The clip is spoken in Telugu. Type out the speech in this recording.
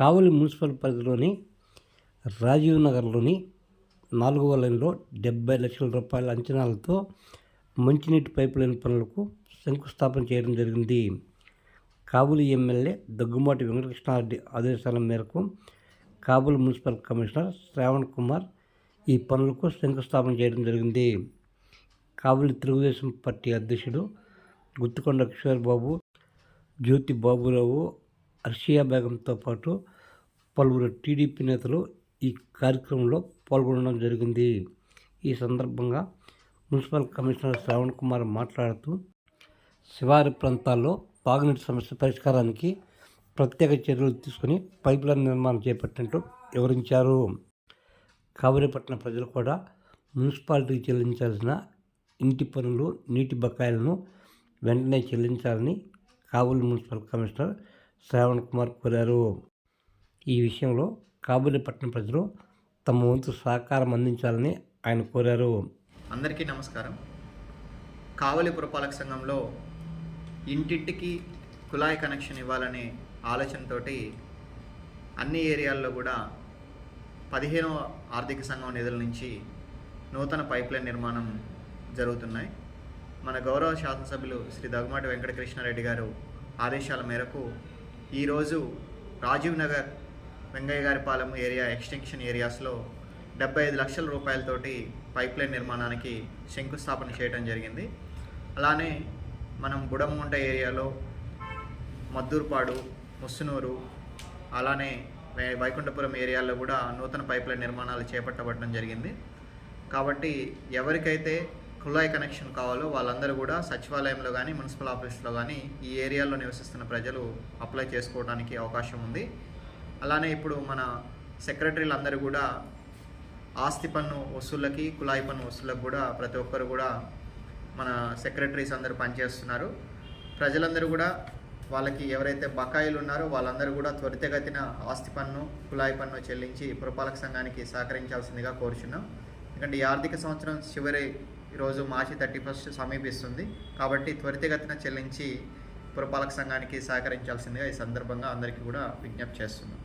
కావలి మున్సిపల్ పరిధిలోని రాజీవ్ నగర్లోని నాలుగవ లైన్లో డెబ్బై లక్షల రూపాయల అంచనాలతో మంచినీటి పైప్ లైన్ పనులకు శంకుస్థాపన చేయడం జరిగింది. కాబూలి ఎమ్మెల్యే దగ్గుమాటి వెంకటకృష్ణారెడ్డి ఆదేశాల మేరకు కాబూల్ మున్సిపల్ కమిషనర్ శ్రావణ్ కుమార్ ఈ పనులకు శంకుస్థాపన చేయడం జరిగింది. కాబూలి తెలుగుదేశం పార్టీ అధ్యక్షుడు గుత్తుకొండ కిషోర్ బాబు జ్యోతి బాబురావు అర్షియా బేగంతో పాటు పలువురు టీడీపీ నేతలు ఈ కార్యక్రమంలో పాల్గొనడం జరిగింది. ఈ సందర్భంగా మున్సిపల్ కమిషనర్ శ్రావణ్ కుమార్ మాట్లాడుతూ శివారు ప్రాంతాల్లో తాగునీటి సమస్య పరిష్కారానికి ప్రత్యేక చర్యలు తీసుకుని పైప్ లైన్ నిర్మాణం చేపట్టినట్టు వివరించారు. కావలిపట్నం ప్రజలు కూడా మున్సిపాలిటీకి చెల్లించాల్సిన ఇంటి పనులు నీటి బకాయిలను వెంటనే చెల్లించాలని కావలి మున్సిపల్ కమిషనర్ శ్రావణ్ కుమార్ కోరారు. ఈ విషయంలో కాబూలీపట్నం ప్రజలు తమ వంతు సహకారం అందించాలని ఆయన కోరారు. అందరికీ నమస్కారం. కావలి పురపాలక సంఘంలో ఇంటింటికి కుళాయి కనెక్షన్ ఇవ్వాలనే ఆలోచనతోటి అన్ని ఏరియాల్లో కూడా పదిహేనవ ఆర్థిక సంఘం నిధుల నుంచి నూతన పైప్లైన్ నిర్మాణం జరుగుతున్నాయి. మన గౌరవ శాసనసభ్యులు శ్రీ దగ్గుమాటి వెంకటకృష్ణారెడ్డి గారు ఆదేశాల మేరకు ఈరోజు రాజీవ్ నగర్ వెంగయ్య గారి పాలెం ఏరియా ఎక్స్టెన్షన్ ఏరియాస్లో డెబ్బై ఐదు లక్షల రూపాయలతోటి పైప్ లైన్ నిర్మాణానికి శంకుస్థాపన చేయడం జరిగింది. అలానే మనం బుడమగుంట ఏరియాలో మద్దూర్పాడు ముస్సునూరు అలానే వైకుంఠపురం ఏరియాలో కూడా నూతన పైప్ లైన్ నిర్మాణాలు చేపట్టబడడం జరిగింది. కాబట్టి ఎవరికైతే కుళాయి కనెక్షన్ కావాలో వాళ్ళందరూ కూడా సచివాలయంలో కానీ మున్సిపల్ ఆఫీస్లో కానీ ఈ ఏరియాలో నివసిస్తున్న ప్రజలు అప్లై చేసుకోవడానికి అవకాశం ఉంది. అలానే ఇప్పుడు మన సెక్రటరీలు అందరూ కూడా ఆస్తి పన్ను వసూళ్ళకి కుళాయి పన్ను వసూళ్ళకి కూడా ప్రతి ఒక్కరు కూడా మన సెక్రటరీస్ అందరూ పనిచేస్తున్నారు. ప్రజలందరూ కూడా వాళ్ళకి ఎవరైతే బకాయిలు ఉన్నారో వాళ్ళందరూ కూడా త్వరితగతిన ఆస్తి పన్ను కుళాయి పన్ను చెల్లించి పురపాలక సంఘానికి సహకరించాల్సిందిగా కోరుచున్నాం. ఎందుకంటే ఈ ఆర్థిక సంవత్సరం చివరి ఈరోజు మార్చి థర్టీ ఫస్ట్ సమీపిస్తుంది. కాబట్టి త్వరితగతిన చెల్లించి పురపాలక సంఘానికి సహకరించాల్సిందిగా ఈ సందర్భంగా అందరికీ కూడా విజ్ఞప్తి చేస్తున్నాం.